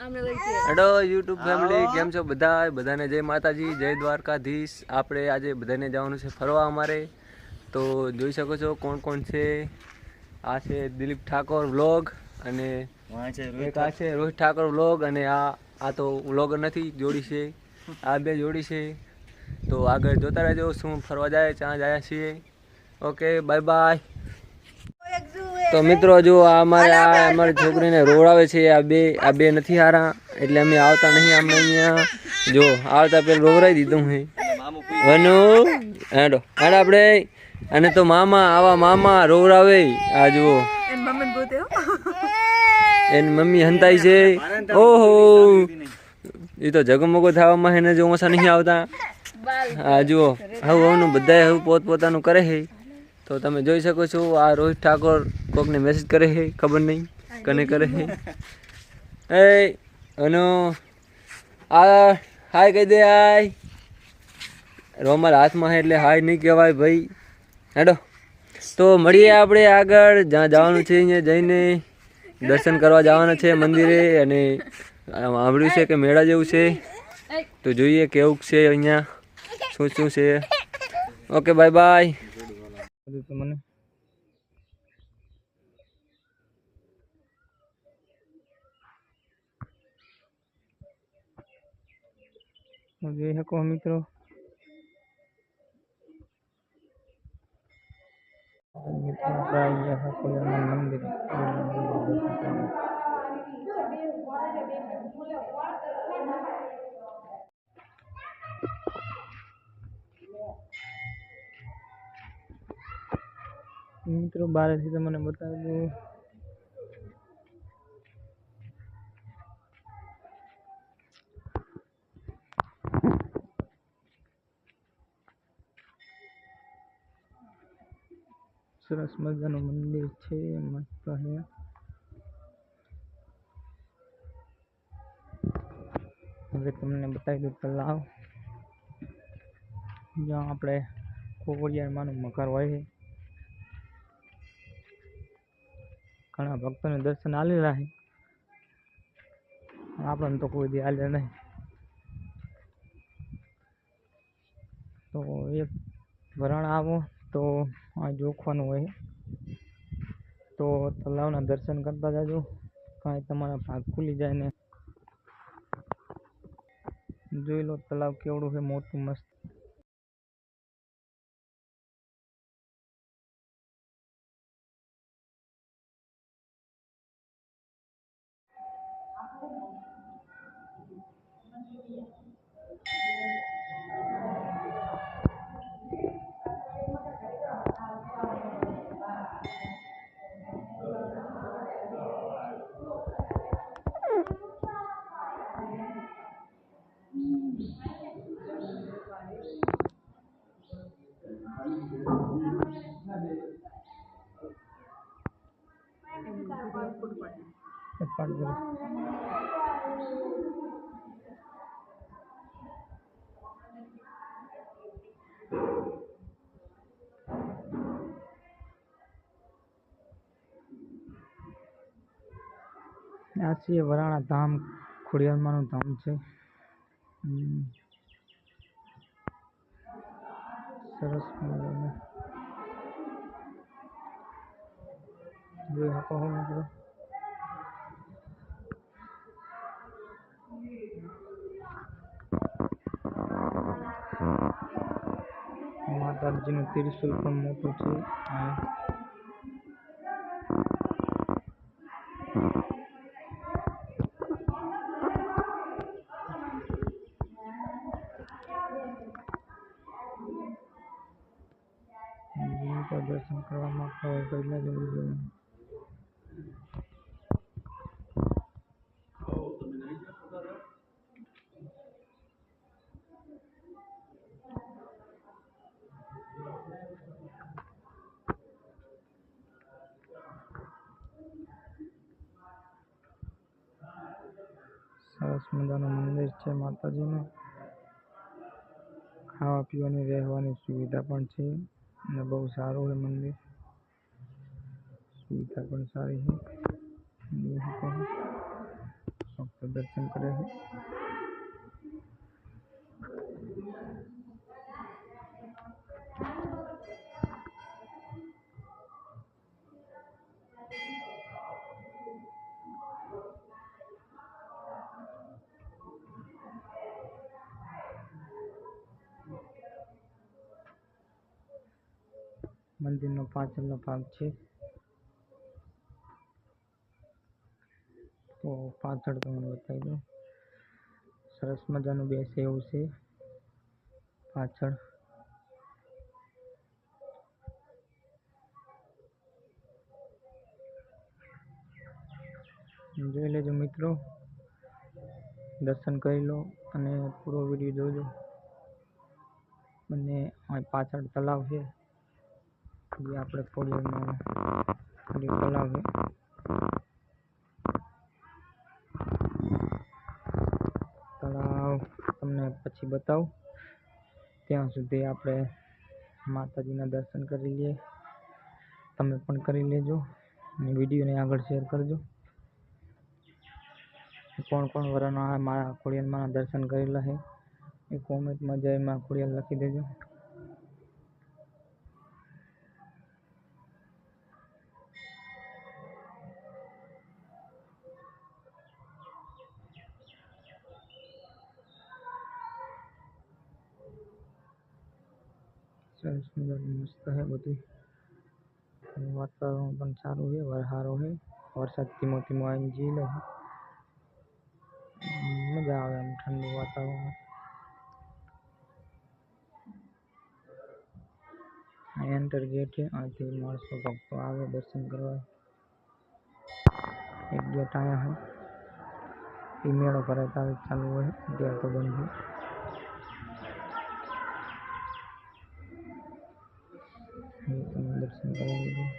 હેડો YouTube family કેમ છો બધા? બધાને જય માતાજી જય દ્વારકાધીશ. આપણે આજે બધાને જવાનું છે ફરવા અમારે. તો જોઈ શકો છો કોણ કોણ છે. આ છે દિલીપ ઠાકોર વ્લોગ અને એક આ છે રોહિત ઠાકોર વ્લોગ અને આ આ તો વ્લોગર નથી જોડી છે. આ બે જોડી છે. તો આગળ જોતા રહેજો શું ફરવા જાય ત્યાં જાય છીએ. ઓકે બાય બાય તો મિત્રો જો આ અમારે આ અમારી છોકરીને રોવડાવે છે આ બે આ બે નથી હારા એટલે અમે આવતા નહીં અમે અહીંયા. જો આવતા પેલું રોવરાઈ દીધું હે. વનુ હેડો હેડ આપણે. અને તો મામા આવા મામા રોવરાવે આ જુઓ. એની મમ્મી હંતાઈ છે. ઓહો. એ તો જગમગો થવામાં એને જો ઓછા નહીં આવતા. આ જુઓ. હવે હવનું બધાએ હવે પોત પોતાનું કરે છે તો તમે જોઈ શકો છો આ રોહિત ઠાકોર કોકને મેસેજ કરે છે, ખબર નહીં, કને કરે છે. એ, અનો આ, હાય કહી દે, હાય. રોમર હાથમાં છે એટલે હાય નહીં કહેવાય ભાઈ. હેડો. તો મળીએ આપણે આગળ, જ્યાં જવાનું છે અહીંયા જઈને. દર્શન કરવા જવાના છે મંદિરે અને સાંભળ્યું છે કે મેળા જેવું છે. તો જોઈએ કેવું છે અહીંયા, શું શું છે. ઓકે બાય બાય મને જોઈ શકો મિત્રો મંદિર મિત્રો બહારથી તમને બતાવી દઉં સરસ મજાનું મંદિર છે, મસ્ત હે હવે તમને બતાવી દઉં તલાવ જ્યાં આપણે કોવડિયામાંનું મકર હોય છે. ઘણા ભક્તોને દર્શન આલેલા છે. આપણને તો કોઈ દી આલે નહીં. તો એક વરણ આવો. તો આ જોખવાનું હોય. તો તલાવના દર્શન કરતા જાજો. કાંઈ તમારા ભાગ ખુલી જાય ને. જોઈ લો તલાવ કેવડું છે, મોટું, મસ્ત. આ છે વરાણા ધામ ખોડિયારમાંનું ધામ છે. સરસ મજાનું. જોઈ શકો મિત્રો. માતાજીનું ત્રિશુલ પણ મોટું છે. દર્શન કરવા માંગતા હોય તો એટલે જવું જોઈએ સરસ મજાનું મંદિર છે માતાજીનું ખાવા પીવાની રહેવાની સુવિધા પણ છે અને બહુ સારું છે મંદિર સુવિધા પણ સારી છે જોઈ શકો છો. ભક્તો દર્શન કરે છે મંદિરનો પાછળનો ભાગ છે. તો પાછળ તમને બતાવી દઉં. સરસ મજાનું બેસે એવું છે. પાછળ. જોઈ લેજો મિત્રો. દર્શન કરી લો અને પૂરો વીડિયો જોજો. અને પાછળ તલાવ છે. જે આપણે તલાવ છે તળાવ તમને પછી બતાવું. ત્યાં સુધી આપણે માતાજીના દર્શન કરી લઈએ. તમે પણ કરી લેજો અને વિડીયોને આગળ શેર કરજો. કોણ કોણ વરાના મારા ખોડિયાલમાં દર્શન કરેલા છે એ કોમેન્ટમાં જય માં ખોડિયાલ લખી દેજો. સરસ મજાનું મસ્ત છે બધું અને વાતાવરણ પણ સારું છે વરસારો છે વરસાદ ધીમો ધીમો આવીને ઝીલે છે હમ, મજા આવે એમ ઠંડુ વાતાવરણ આ એન્ટર ગેટ છે અહીંથી માણસો ભક્તો આવે દર્શન કરવા એક ગેટ અહીંયા છે એ મેળો ભરે ત્યારે ચાલુ હોય અત્યારે તો બંધ છે અહીં તમે દર્શન કરાવી લીધું